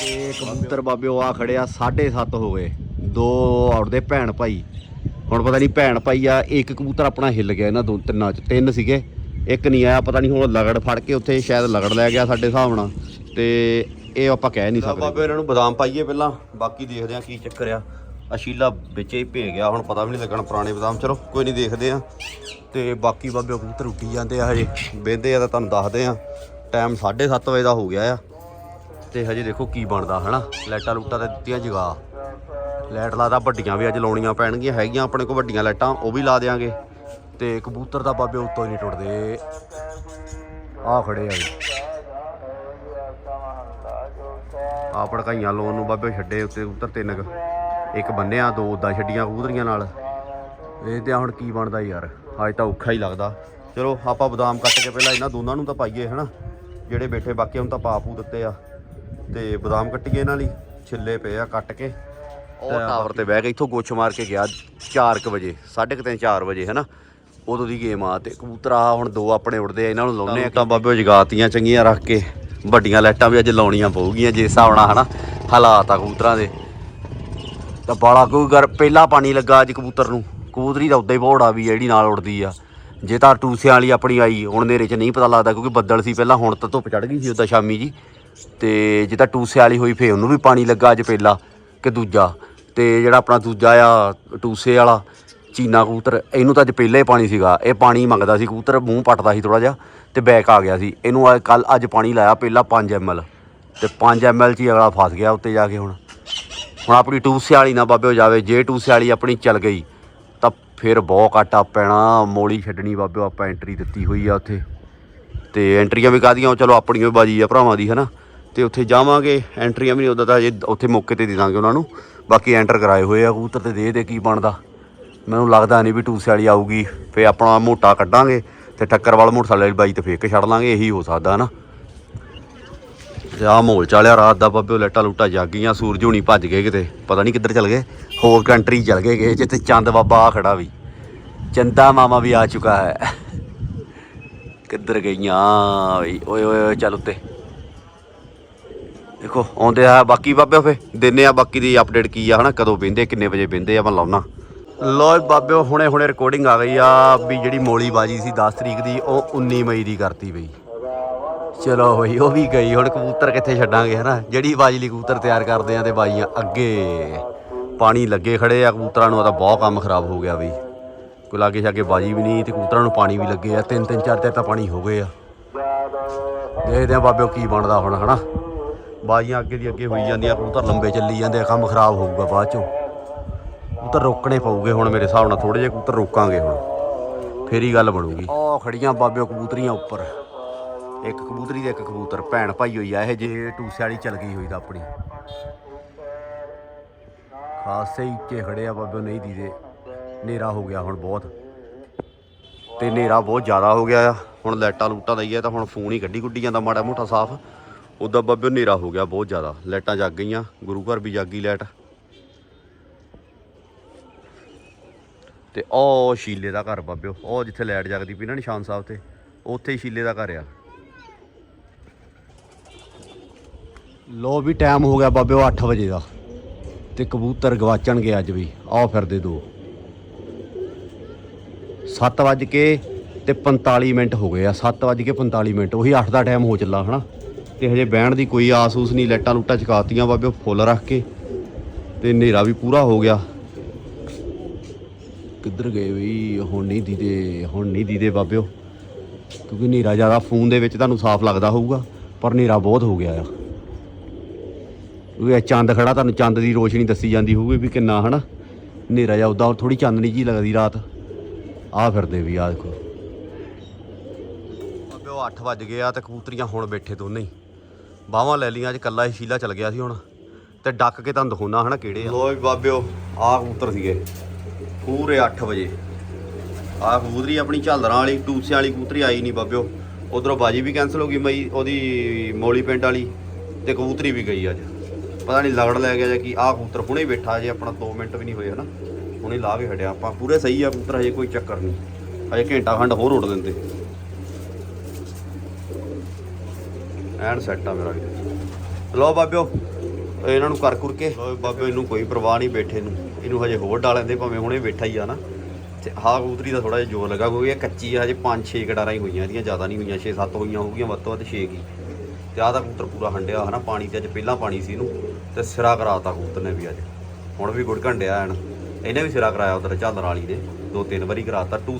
ਤੇ ਕਬੂਤਰ ਬਾਬੇ, ਉਹ ਆ ਖੜਿਆ 7:30 ਹੋ ਗਏ। ਦੋ ਔੜਦੇ ਭੈਣ ਭਾਈ। ਹੁਣ ਪਤਾ ਨਹੀਂ ਭੈਣ ਭਾਈ ਆ, ਇੱਕ ਕਬੂਤਰ ਆਪਣਾ ਹਿੱਲ ਗਿਆ ਇਹਨਾਂ ਦੋ ਤਿੰਨਾਂ ਚ। ਤਿੰਨ ਸੀਗੇ। ਇੱਕ ਨਹੀਂ ਆਇਆ ਪਤਾ ਨਹੀਂ ਹੁਣ ਲਗੜ ਫੜ ਕੇ ਉੱਥੇ ਸ਼ਾਇਦ ਲਗੜ ਲੈ ਗਿਆ ਸਾਡੇ ਹਿਸਾਬ ਨਾਲ। ਤੇ ਇਹ ਆਪਾਂ ਕਹਿ ਨਹੀਂ ਸਕਦੇ। ਬਾਬੇ ਇਹਨਾਂ ਨੂੰ ਬਦਾਮ ਪਾਈਏ ਪਹਿਲਾਂ ਬਾਕੀ ਦੇਖਦੇ ਆ ਕੀ ਚੱਕਰ ਆ। ਅਸ਼ੀਲਾ ਵਿੱਚ ਹੀ ਭੇ ਗਿਆ ਹੁਣ ਪਤਾ ਵੀ ਨਹੀਂ ਲੱਗਣਾ ਪੁਰਾਣੇ ਬਦਾਮ ਚਲੋ ਕੋਈ ਨਹੀਂ ਦੇਖਦੇ ਆ ਤੇ ਬਾਕੀ ਬਾਬੇ ਕਬੂਤਰ ਉੱਡੀ ਜਾਂਦੇ ਆ ਹਜੇ ਬਹਿੰਦੇ ਆ ਤਾਂ ਤੁਹਾਨੂੰ ਦੱਸਦੇ ਆ ਟਾਈਮ 7:30 ਵਜੇ ਦਾ ਹੋ ਗਿਆ ਆ। ਤੇ ਹਜੇ ਦੇਖੋ ਕੀ ਬਣਦਾ ਹਨਾ? ਲਾਈਟਾਂ ਲੂਟਾਂ ਤੇ ਦਿੱਤੀਆਂ ਜਗਾ। ਲਾਈਟ ਲਾਦਾ ਵੱਡੀਆਂ ਵੀ ਅੱਜ ਲਾਉਣੀਆਂ ਪੈਣਗੀਆਂ ਹੈਗੀਆਂ ਆਪਣੇ ਕੋਲ ਵੱਡੀਆਂ ਲਾਈਟਾਂ ਉਹ ਵੀ ਲਾ ਦੇਾਂਗੇ ਤੇ ਕਬੂਤਰ ਦਾ ਬਾਬੇ ਉੱਤੋਂ ਹੀ ਨਹੀਂ ਟੁੱਟਦੇ। ਆ ਖੜੇ ਆ ਆ ਭੜਕਾਈਆਂ ਲਾਉਣ ਨੂੰ ਬਾਬੇ ਛੱਡੇ ਉੱਤੇ ਕਬੂਤਰ ਤਿੰਨ ਕੁ। ਇੱਕ ਬੰਨਿਆ, ਦੋ ਉਦਾਂ ਛੱਡੀਆਂ ਕਬੂਤਰੀਆਂ ਨਾਲ। ਇਹ ਤੇ ਹੁਣ ਕੀ ਬਣਦਾ ਯਾਰ? ਅੱਜ ਤਾਂ ਔਖਾ ਹੀ ਲੱਗਦਾ। ਚਲੋ, ਆਪਾਂ ਬਦਾਮ ਕੱਟ ਕੇ ਪਹਿਲਾਂ ਇਹਨਾਂ ਦੋਨਾਂ ਨੂੰ ਤਾਂ ਪਾਈਏ, ਹਨਾ? ਜਿਹੜੇ ਬੈਠੇ ਬਾਕੀ ਹੁਣ ਤਾਂ ਪਾਪੂ ਦਿੱਤੇ ਆ। ਤੇ ਬਦਾਮ ਕੱਟੀਏ ਇਹਨਾਂ ਲਈ। ਛਿੱਲੇ ਪਏ ਆ ਕੱਟ ਕੇ। ਉਹ ਟਾਵਰ ਤੇ ਬਹਿ ਕੇ ਇੱਥੋਂ ਗੋਛ ਮਾਰ ਕੇ ਗਿਆ 4:00 ਵਜੇ 3:30 4 ਵਜੇ, ਹਨਾ? ਉਦੋਂ ਦੀ ਗੇਮ ਆ ਤੇ ਕਬੂਤਰ ਆ, ਹੁਣ ਦੋ ਆਪਣੇ ਉੜਦੇ ਆ, ਇਹਨਾਂ ਨੂੰ ਲਾਉਨੇ ਆ। ਤਾਂ ਬਾਬੇ ਜਗਾਤੀਆਂ ਚੰਗੀਆਂ ਰੱਖ ਕੇ, ਵੱਡੀਆਂ ਲਾਈਟਾਂ ਵੀ ਅੱਜ ਲਾਉਣੀਆਂ ਪਊਗੀਆਂ ਜੇ ਹਿਸਾਬ ਨਾਲ, ਹਨਾ? ਹਾਲਾਤ ਆ ਕਬੂਤਰਾਂ ਦੇ। ਤਾਂ ਬਾਲਾ ਕੋਈ ਗਰ, ਪਹਿਲਾ ਪਾਣੀ ਲੱਗਾ ਅੱਜ ਕਬੂਤਰ ਨੂੰ। ਕਬੂਤਰੀ ਦਾ ਉਦਾਂ ਹੀ ਭੋੜਾ ਵੀ ਜਿਹੜੀ ਨਾਲ ਉੜਦੀ ਆ। ਜੇ ਤਾਂ ਟੂਸਿਆਂ ਵਾਲੀ ਆਪਣੀ ਆਈ, ਹੁਣ ਨੇਰੇ 'ਚ ਨਹੀਂ ਪਤਾ ਲੱਗਦਾ, ਕਿਉਂਕਿ ਬੱਦਲ ਸੀ ਪਹਿਲਾਂ, ਹੁਣ ਤਾਂ ਧੁੱਪ ਚੜ ਗਈ ਸੀ ਉਦਾਂ ਸ਼ਾਮੀ ਜੀ। ਤੇ ਜੇ ਤਾਂ ਟੂਸਿਆਂ ਵਾਲੀ ਹੋਈ ਫੇ ਉਹਨੂੰ ਵੀ ਪਾਣੀ ਲੱਗਾ ਅੱਜ ਪਹਿਲਾ, ਕਿ ਦੂਜਾ। ਤੇ ਜਿਹੜਾ ਆਪਣਾ ਦੂਜਾ ਆ, ਟੂਸੇ ਵਾਲਾ ਚੀਨਾ ਕਬੂਤਰ, ਇਹਨੂੰ ਤਾਂ ਅੱਜ ਪਹਿਲਾਂ ਹੀ ਪਾਣੀ ਸੀਗਾ। ਇਹ ਪਾਣੀ ਮੰਗਦਾ ਸੀ, ਕਬੂਤਰ ਮੂੰਹ ਪੱਟਦਾ ਸੀ ਥੋੜਾ ਜਿਹਾ ਤੇ ਬੈਕ ਆ ਗਿਆ ਸੀ। ਇਹਨੂੰ ਕੱਲ ਅੱਜ ਪਾਣੀ ਲਾਇਆ ਪਹਿਲਾਂ 5 ml ਤੇ 5 ml 'ਚ ਹੀ ਅਗਲਾ ਫਸ ਗਿਆ ਉੱਤੇ ਜਾ ਕੇ ਹੁਣ। ਹੁਣ ਆਪਣੀ ਟੂਸੇ ਵਾਲੀ ਨਾ ਬਾਬੇ ਹੋ ਜਾਵੇ, ਜੇ ਟੂਸੇ ਵਾਲੀ ਆਪਣੀ ਚੱਲ ਗਈ, ਤਾਂ ਫਿਰ ਬਹੁਤ ਘਾਟਾ ਪੈਣਾ। ਮੋਲੀ ਛੱਡਣੀ ਬਾਬੇ ਆਪਾਂ ਐਂਟਰੀ ਦਿੱਤੀ ਹੋਈ ਆ ਉੱਥੇ। ਤੇ ਐਂਟਰੀਆਂ ਵੀ ਕਾਦੀਆਂ ਚਲੋ ਆਪਣੀਆਂ ਵੀ ਬਾਜੀ ਆ, ਭਰਾਵਾਂ ਦੀ, ਹਨਾ? ਤੇ ਉੱਥੇ ਜਾਵਾਂਗੇ। ਐਂਟਰੀਆਂ ਵੀ ਨਹੀਂ, ਉਦਾਂ ਤਾਂ ਜੇ ਉੱਥੇ ਮੌਕੇ ਤੇ ਦੇ ਦਾਂਗੇ ਉਹਨਾਂ ਨੂੰ। ਬਾਕੀ ਐਂਟਰ ਕਰਾਏ ਹੋਏ ਆ ਕਬੂਤਰ ਤੇ, ਦੇ ਦੇ ਕੀ ਬਣਦਾ। ਮੈਨੂੰ ਲੱਗਦਾ ਨਹੀਂ ਵੀ ਟੂਸੇ ਵਾਲੀ ਆਊਗੀ ਫੇ ਆਪਣਾ ਮੋਟਾ ਕੱਢਾਂਗੇ ਤੇ ਟੱਕਰ ਵਾਲਾ ਮੋਟਰਸਾਈਕਲ ਬਾਈ ਤੇ ਫੇਕ ਕੇ ਛੱਡ ਲਾਂਗੇ, ਇਹੀ ਹੋ ਸਕਦਾ, ਹਨਾ? ਤੇ ਆਹ ਮੋਲ ਚਾਲਿਆ, ਰਾਤ ਦਾ ਬਾਬੇ ਲੈਟਾ ਲੂਟਾ ਜਾਗੀਆਂ ਸੂਰਜ ਹੁਣੀ ਭੱਜ ਗਏ ਕਿਤੇ, ਪਤਾ ਨਹੀਂ ਕਿੱਧਰ ਚਲ ਗਏ, ਹੋਰ ਕੰਟਰੀ ਚਲ ਗਏ ਗਏ ਜਿੱਥੇ ਚੰਦ ਬਾਬਾ ਆ ਖੜਾ ਵੀ, ਚੰਦਾ ਮਾਮਾ ਵੀ ਆ ਚੁੱਕਾ ਹੈ। ਕਿੱਧਰ ਗਈਆਂ ਬਈ? ਓਏ ਓਏ ਓਏ, ਚੱਲ ਉੱਤੇ। ਦੇਖੋ, ਆਉਂਦੇ ਆ ਬਾਕੀ ਬਾਬੇ ਫੇ ਦਿੰਨੇ ਆ ਬਾਕੀ ਦੀ ਅਪਡੇਟ ਕੀ ਆ, ਹਨਾ? ਕਦੋਂ ਬਹਿੰਦੇ ਕਿੰਨੇ ਵਜੇ ਬਹਿੰਦੇ ਆ ਮੈਂ ਲਾਉਣਾ। ਲੋ ਬਾਬਿਓ, ਹੁਣੇ ਹੁਣੇ ਰਿਕਾਰਡਿੰਗ ਆ ਗਈ ਆ ਵੀ ਜਿਹੜੀ ਮੋਲੀ ਬਾਜੀ ਸੀ 10 ਤਰੀਕ ਦੀ, ਉਹ 19 ਮਈ ਦੀ ਕਰਤੀ ਬਈ। ਚਲੋ ਬਈ, ਉਹ ਵੀ ਗਈ, ਹੁਣ ਕਬੂਤਰ ਕਿੱਥੇ ਛੱਡਾਂਗੇ, ਹਨਾ? ਜਿਹੜੀ ਬਾਜੀ ਲਈ ਕਬੂਤਰ ਤਿਆਰ ਕਰਦੇ ਆ ਤੇ ਬਾਜੀਆਂ ਅੱਗੇ ਪਾਣੀ ਲੱਗੇ ਖੜੇ ਆ ਕਬੂਤਰਾਂ ਨੂੰ ਤਾਂ ਬਹੁਤ ਕੰਮ ਖਰਾਬ ਹੋ ਗਿਆ ਬਈ। ਕੋਈ ਲਾਗੇ ਛਾਗੇ ਬਾਜੀ ਵੀ ਨਹੀਂ, ਤੇ ਕਬੂਤਰਾਂ ਨੂੰ ਪਾਣੀ ਵੀ ਲੱਗੇ ਆ। ਤਿੰਨ ਤਿੰਨ, ਚਾਰ ਚਾਰ ਤਾਂ ਪਾਣੀ ਹੋ ਗਏ ਆ। ਦੇਖਦੇ ਆ ਬਾਬਿਓ ਕੀ ਬਣਦਾ ਹੁਣ, ਹਨਾ? ਬਾਜੀਆਂ ਅੱਗੇ ਦੀ ਅੱਗੇ ਹੋਈ ਜਾਂਦੀਆਂ, ਕਬੂਤਰ ਲੰਬੇ ਚੱਲੀ ਜਾਂਦੇ ਆ, ਕੰਮ ਖਰਾਬ ਹੋਊਗਾ ਬਾਅਦ ਚੋਂ। ਕਬੂਤਰ ਰੋਕਣੇ ਪਊਗੇ ਹੁਣ ਮੇਰੇ ਹਿਸਾਬ ਨਾਲ ਥੋੜੇ ਜਿਹੇ ਕਬੂਤਰ ਰੋਕਾਂਗੇ ਹੁਣ। ਫੇਰ ਹੀ ਗੱਲ ਬਣੂਗੀ। ਉਹ ਖੜੀਆਂ ਬਾਬਿਓ ਕਬੂਤਰੀਆਂ ਉੱਪਰ। ਇੱਕ ਕਬੂਤਰੀ ਤੇ ਇੱਕ ਕਬੂਤਰ। ਭੈਣ ਭਾਈ ਹੋਈ ਆ, ਇਹ ਜੇ ਟੂਸੇ ਵਾਲੀ ਚਲ ਗਈ ਹੋਈ ਤਾਂ ਆਪਣੀ। ਖਾਸੇ ਹੀ ਉੱਚੇ ਖੜੇ ਆ ਬਾਬਿਓ, ਨਹੀਂ ਦੀਦੇ। ਹਨੇਰਾ ਹੋ ਗਿਆ ਹੁਣ ਬਹੁਤ। ਤੇ ਹਨੇਰਾ ਬਹੁਤ ਜ਼ਿਆਦਾ ਹੋ ਗਿਆ ਆ। ਹੁਣ ਲਾਈਟਾਂ ਲੂਟਾਂ ਦਈਏ ਤਾਂ ਹੁਣ ਫੋਨ ਹੀ ਕੱਢੀ ਗੁੱਡੀ ਜਾਂਦਾ ਮਾੜਾ ਮੋਟਾ ਸਾਫ਼। ਉਦਾਂ ਬਾਬਿਓ ਹਨੇਰਾ ਹੋ ਗਿਆ ਬਹੁਤ ਜ਼ਿਆਦਾ। ਲਾਈਟਾਂ ਜਗ ਗਈਆਂ। ਗੁਰੂ ਘਰ ਵੀ ਜਾਗੀ ਲਾਈਟ। ਤੇ ਉਹ ਸ਼ੀਲੇ ਦਾ ਘਰ ਬਾਬਿਓ ਉਹ ਜਿੱਥੇ ਲਾਈਟ ਜਗਦੀ ਪਈ ਨਾ ਨਿਸ਼ਾਨ ਸਾਹਿਬ ਤੇ, ਉੱਥੇ ਹੀ ਸ਼ੀਲੇ ਦਾ ਘਰ ਆ। ਲੋ ਵੀ ਟਾਈਮ ਹੋ ਗਿਆ ਬਾਬਿਓ 8 ਵਜੇ ਦਾ। ਤੇ ਕਬੂਤਰ ਗਵਾਚਣਗੇ ਅੱਜ ਵੀ, ਆਓ ਫਿਰਦੇ ਦੋ 7 ਵਜ ਕੇ ਤੇ 45 ਮਿੰਟ ਹੋ ਗਏ ਆ 7:45 ਮਿੰਟ, ਉਹੀ 8 ਦਾ ਟਾਈਮ ਹੋ ਚੱਲਾ, ਹਨਾ? ਤੇ ਹਜੇ ਬਹਿਣ ਦੀ ਕੋਈ ਆਸ ਊਸ ਨਹੀਂ ਲੈਟਾਂ ਲੂਟਾਂ ਚਕਾਤੀਆਂ ਬਾਬੇ ਫੁੱਲ ਰੱਖ ਕੇ, ਤੇ ਹਨੇਰਾ ਵੀ ਪੂਰਾ ਹੋ ਗਿਆ। ਕਿੱਧਰ ਗਏ ਵੀ ਹੁਣ ਨਹੀਂ ਦੀਦੇ, ਹੁਣ ਨਹੀਂ ਦੀਦੇ ਬਾਬਿਓ। ਕਿਉਂਕਿ ਹਨੇਰਾ ਜ਼ਿਆਦਾ ਫੋਨ ਦੇ ਵਿੱਚ ਤੁਹਾਨੂੰ ਸਾਫ਼ ਲੱਗਦਾ ਹੋਊਗਾ, ਪਰ ਹਨੇਰਾ ਬਹੁਤ ਹੋ ਗਿਆ ਆ। ਕਿਉਂਕਿ ਚੰਦ ਖੜਾ, ਤੁਹਾਨੂੰ ਚੰਦ ਦੀ ਰੋਸ਼ਨੀ ਦੱਸੀ ਜਾਂਦੀ ਹੋਊਗੀ ਵੀ ਕਿੰਨਾ, ਹਨਾ? ਹਨੇਰਾ ਜਾਂ ਉਦਾਂ ਥੋੜੀ ਚਾਨਣੀ ਜੀ ਲੱਗਦੀ ਰਾਤ। ਆ ਫਿਰਦੇ ਵੀ ਆ ਦੇਖੋ। ਬਾਬਿਓ 8 ਵੱਜ ਗਏ ਆ ਤੇ ਕਬੂਤਰੀਆਂ ਹੁਣ ਬੈਠੇ ਦੋਨੇ ਹੀ। ਬਾਹਾਂ ਲੈ ਲੀਆਂ ਅੱਜ ਕੱਲਾ ਹੀ ਸ਼ੀਲਾ ਚਲ ਗਿਆ ਸੀ ਹੁਣ। ਤੇ ਡੱਕ ਕੇ ਤੁਹਾਨੂੰ ਦਿਖਾਉਣਾ ਹਨਾ, ਕਿਹੜੇ ਆ। ਲੋ ਬਾਬਿਓ ਆ ਕਬੂਤਰ ਸੀਗੇ। ਪੂਰੇ 8 ਵਜੇ। ਆ ਕਬੂਤਰੀ ਆਪਣੀ ਝਾਲਰਾਂ ਵਾਲੀ ਟੂਸਿਆਂ ਵਾਲੀ ਕਬੂਤਰੀ ਆਈ ਨਹੀਂ ਬਾਬਿਓ। ਉਧਰੋਂ ਬਾਜੀ ਵੀ ਕੈਨਸਲ ਹੋ ਗਈ ਮਈ ਉਹਦੀ ਮੋਲੀ ਪਿੰਡ ਵਾਲੀ ਤੇ ਕਬੂਤਰੀ ਵੀ ਗਈ ਅੱਜ। ਪਤਾ ਨਹੀਂ ਲਗੜ ਲੈ ਗਿਆ ਜਾਂ ਕੀ ਆ ਕਬੂਤਰ ਹੁਣੇ ਬੈਠਾ ਜੇ ਆਪਣਾ 2 ਮਿੰਟ ਵੀ ਨਹੀਂ ਹੋਏ ਹਨਾ। ਹੁਣੇ ਲਾ ਕੇ ਹਟਿਆ ਆਪਾਂ। ਪੂਰੇ ਸਹੀ ਆ ਕਬੂਤਰ ਹਜੇ ਕੋਈ ਚੱਕਰ ਨਹੀਂ। ਹਜੇ ਘੰਟਾ ਖੰਡ ਹੋਰ ਉੱਡ ਦਿੰਦੇ। ਐਨ ਸੈੱਟ ਆ ਮੇਰਾ ਵੀ ਲਓ ਬਾਬਿਓ ਇਹਨਾਂ ਨੂੰ ਕਰ ਕੁਰ ਕੇ ਬਾਬਿਓ ਇਹਨੂੰ ਕੋਈ ਪਰਵਾਹ ਨਹੀਂ ਬੈਠੇ ਨੂੰ। ਇਹਨੂੰ ਹਜੇ ਹੋਰ ਡਾਲਣ ਦੇ ਭਾਵੇਂ ਹੁਣੇ ਬੈਠਾ ਹੀ ਆ ਨਾ। ਤੇ ਆਹ ਕਬੂਤਰੀ ਦਾ ਥੋੜਾ ਜਿਹਾ ਜ਼ੋਰ ਲੱਗਾ ਕਿਉਂਕਿ ਇਹ ਕੱਚੀ ਆ, ਹਜੇ 5-6 ਕਟਾਰਾਂ ਹੀ ਹੋਈਆਂ, ਇਹਦੀਆਂ ਜ਼ਿਆਦਾ ਨਹੀਂ ਹੋਈਆਂ 6-7 ਹੋਈਆਂ ਹੋਊਗੀਆਂ, ਵੱਧ ਤੋਂ ਵੱਧ 6 ਕੀ। ਤੇ ਆਹ ਤਾਂ ਕਬੂਤਰ ਪੂਰਾ ਹੰਡਿਆ ਹਨਾ ਪਾਣੀ ਤੇ ਅੱਜ ਪਹਿਲਾਂ ਪਾਣੀ ਸੀ ਇਹਨੂੰ, ਤੇ ਸਿਰਾ ਕਰਾਤਾ ਕਬੂਤਰ ਨੇ ਵੀ ਅੱਜ। ਹੁਣ ਵੀ ਗੁੜ ਘੰਡਿਆ ਐਨ। ਇਹਨੇ ਵੀ ਸਿਰਾ ਕਰਾਇਆ ਉਧਰ ਝਾਲਰ ਵਾਲੀ ਦੇ, ਦੋ ਤਿੰਨ ਵਾਰੀ ਕਰਾਤਾ ਟੂ